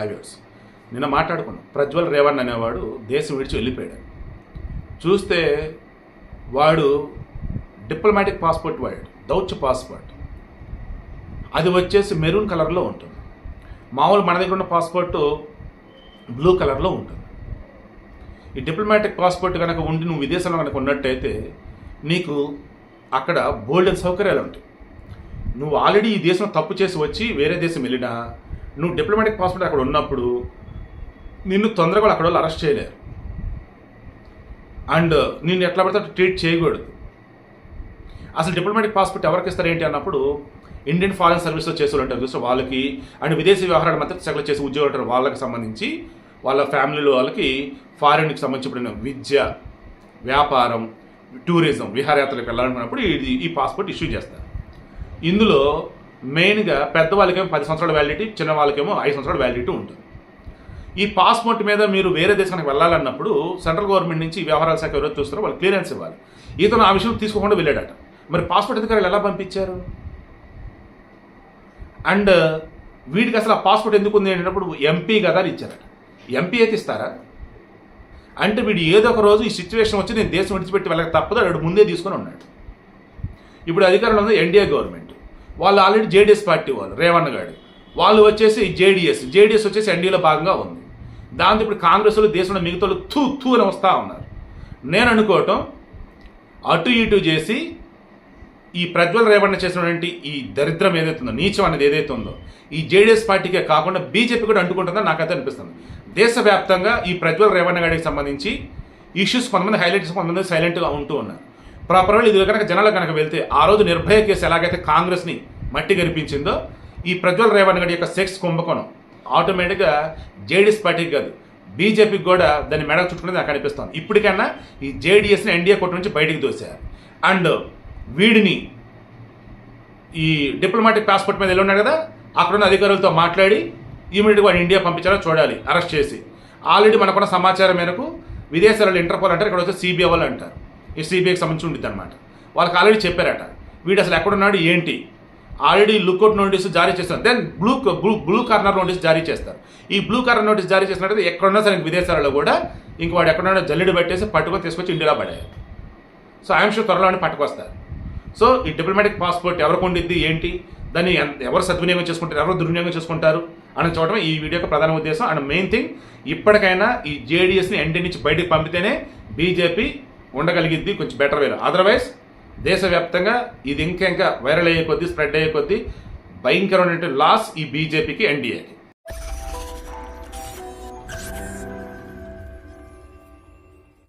Highways. నిన్న మాట్లాడుకున్నాం. ప్రజ్వల్ రేవణ్ అనేవాడు దేశం విడిచి వెళ్ళిపోయాడు. చూస్తే వాడు డిప్లొమాటిక్ పాస్పోర్ట్ వాడాడు. దౌత్య పాస్పోర్ట్ అది వచ్చేసి మెరూన్ కలర్లో ఉంటుంది. మామూలు మన దగ్గర ఉన్న పాస్పోర్ట్ బ్లూ కలర్లో ఉంటుంది. ఈ డిప్లొమాటిక్ పాస్పోర్ట్ కనుక ఉండి నువ్వు విదేశంలో కనుక ఉన్నట్టయితే నీకు అక్కడ బోల్డెన్ సౌకర్యాలు ఉంటాయి. నువ్వు ఆల్రెడీ ఈ దేశం తప్పు చేసి వచ్చి వేరే దేశం వెళ్ళినా నువ్వు డిప్లొమాటిక్ పాస్పోర్ట్ అక్కడ ఉన్నప్పుడు నిన్ను తొందరగా కూడా అక్కడ వాళ్ళు అరెస్ట్ చేయలేరు. అండ్ నిన్ను ఎట్లా పడితే ట్రీట్ చేయకూడదు. అసలు డిప్లొమాటిక్ పాస్పోర్ట్ ఎవరికి ఇస్తారు ఏంటి అన్నప్పుడు ఇండియన్ ఫారెన్ సర్వీస్లో చేసే వాళ్ళు ఉంటారు చూస్తే వాళ్ళకి అండ్ విదేశీ వ్యవహారాల మంత్రి శాఖలో చేసే ఉద్యోగులు ఉంటారు వాళ్ళకి సంబంధించి. వాళ్ళ ఫ్యామిలీలో వాళ్ళకి ఫారిన్కి సంబంధించిన విద్య వ్యాపారం టూరిజం విహారయాత్రలకు వెళ్ళాలనుకున్నప్పుడు ఇది ఈ పాస్పోర్ట్ ఇష్యూ చేస్తారు. ఇందులో మెయిన్గా పెద్ద వాళ్ళకేమో పది సంవత్సరాల వ్యాలిడిటీ చిన్న వాళ్ళకేమో ఐదు సంవత్సరాల వ్యాలిడిటీ ఉంటుంది. ఈ పాస్పోర్ట్ మీద మీరు వేరే దేశానికి వెళ్ళాలన్నప్పుడు సెంట్రల్ గవర్నమెంట్ నుంచి వ్యవహారాల శాఖ ఎవరైతే చూస్తారో వాళ్ళు క్లియరెన్స్ ఇవ్వాలి. ఇతను ఆ విషయం తీసుకోకుండా వెళ్ళాడట. మరి పాస్పోర్ట్ అధికారులు ఎలా పంపించారు? అండ్ వీడికి అసలు ఆ పాస్పోర్ట్ ఎందుకు ఉంది అనేటప్పుడు ఎంపీ కదా అని ఇచ్చారట. ఎంపీ అయితే ఇస్తారా? అంటే వీడు ఏదో ఒక రోజు ఈ సిచ్యువేషన్ వచ్చి నేను దేశం విడిచిపెట్టి వెళ్ళక తప్పదు వాడు ముందే తీసుకొని ఉన్నాడు. ఇప్పుడు అధికారంలో ఉంది ఎన్డీఏ గవర్నమెంట్ వాళ్ళు ఆల్రెడీ జేడీఎస్ పార్టీ వాళ్ళు రేవణ్ గారు. వాళ్ళు వచ్చేసి జేడీఎస్. జేడీఎస్ వచ్చేసి ఎన్డీఏలో భాగంగా ఉంది. దాంతో ఇప్పుడు కాంగ్రెస్లో దేశంలో మిగతా తూ తూ అని వస్తూ ఉన్నారు. నేను అనుకోవటం అటు ఇటు చేసి ఈ ప్రజ్వల్ రేవణ చేసినటువంటి ఈ దరిద్రం ఏదైతే ఉందో నీచం అనేది ఏదైతే ఉందో ఈ జేడీఎస్ పార్టీకే కాకుండా బీజేపీ కూడా అంటుకుంటుందని నాకైతే అనిపిస్తుంది. దేశవ్యాప్తంగా ఈ ప్రజ్వల్ రేవణ గారికి సంబంధించి ఇష్యూస్ కొంతమంది హైలైట్ కొంతమంది సైలెంట్గా ఉంటూ ఉన్నారు. ప్రాపర్గా ఇది కనుక జనాలు కనుక వెళ్తే ఆ రోజు నిర్భయ కేసు ఎలాగైతే కాంగ్రెస్ని మట్టి కనిపించిందో ఈ ప్రజ్వల్ రేవణ్ గారి యొక్క సెక్స్ కుంభకోణం. ఆటోమేటిక్గా జేడీఎస్ పార్టీకి కాదు బీజేపీకి కూడా దాన్ని మెడ చుట్టుకునేది నాకు అనిపిస్తుంది. ఇప్పటికైనా ఈ జేడీఎస్ని ఎన్డీఏ కోర్టు నుంచి బయటికి దోశారు అండ్ వీడిని ఈ డిప్లొమాటిక్ పాస్పోర్ట్ మీద వెళ్ళి ఉన్నాడు కదా అక్కడున్న అధికారులతో మాట్లాడి ఇమీడియట్గా వాడిని ఇండియా పంపించాలో చూడాలి అరెస్ట్ చేసి. ఆల్రెడీ మనకున్న సమాచారం మేరకు విదేశాలలో ఇంటర్పోల్ అంటారు ఇక్కడ వచ్చి సిబిఐ వాళ్ళు అంటారు. ఈ సిబిఐకి సంబంధించి ఉంటుంది అనమాట వాళ్ళకి ఆల్రెడీ చెప్పారట. వీడు అసలు ఎక్కడున్నాడు ఏంటి? ఆల్రెడీ లుక్అవుట్ నోటీస్ జారీ చేస్తారు then blue blue blue corner notice జారీ చేస్తారు. ఈ బ్లూ కార్నర్ నోటీస్ జారీ చేసినట్టు ఎక్కడున్నా సరే విదేశాలలో కూడా ఇంక వాడు ఎక్కడున్నా జల్లెడు పెట్టేసి పట్టుకొని తీసుకొచ్చి ఇండియాలో పడేయాలి. సో ఐఎమ్ షూర్ త్వరలోనే పట్టుకొస్తారు. సో ఈ డిప్లొమాటిక్ పాస్పోర్ట్ ఎవరికి ఉండిద్ది ఏంటి? దాన్ని ఎవరు సద్వినియోగం చేసుకుంటారు ఎవరు దుర్వినియోగం చేసుకుంటారు అని చూడటం ఈ వీడియో యొక్క ప్రధాన ఉద్దేశం. అండ్ మెయిన్ థింగ్ ఇప్పటికైనా ఈ జేడీఎస్ని ఎన్డీ నుంచి బయటకు పంపితేనే బీజేపీ ఉండగలిగిద్ది కొంచెం బెటర్ వేరు అదర్వైజ్ దేశవ్యాప్తంగా ఇది ఇంకా ఇంకా వైరల్ అయ్యే కొద్దీ స్ప్రెడ్ అయ్యే కొద్దీ భయంకరమైనటువంటి లాస్ ఈ బీజేపీకి ఎన్డీఏకి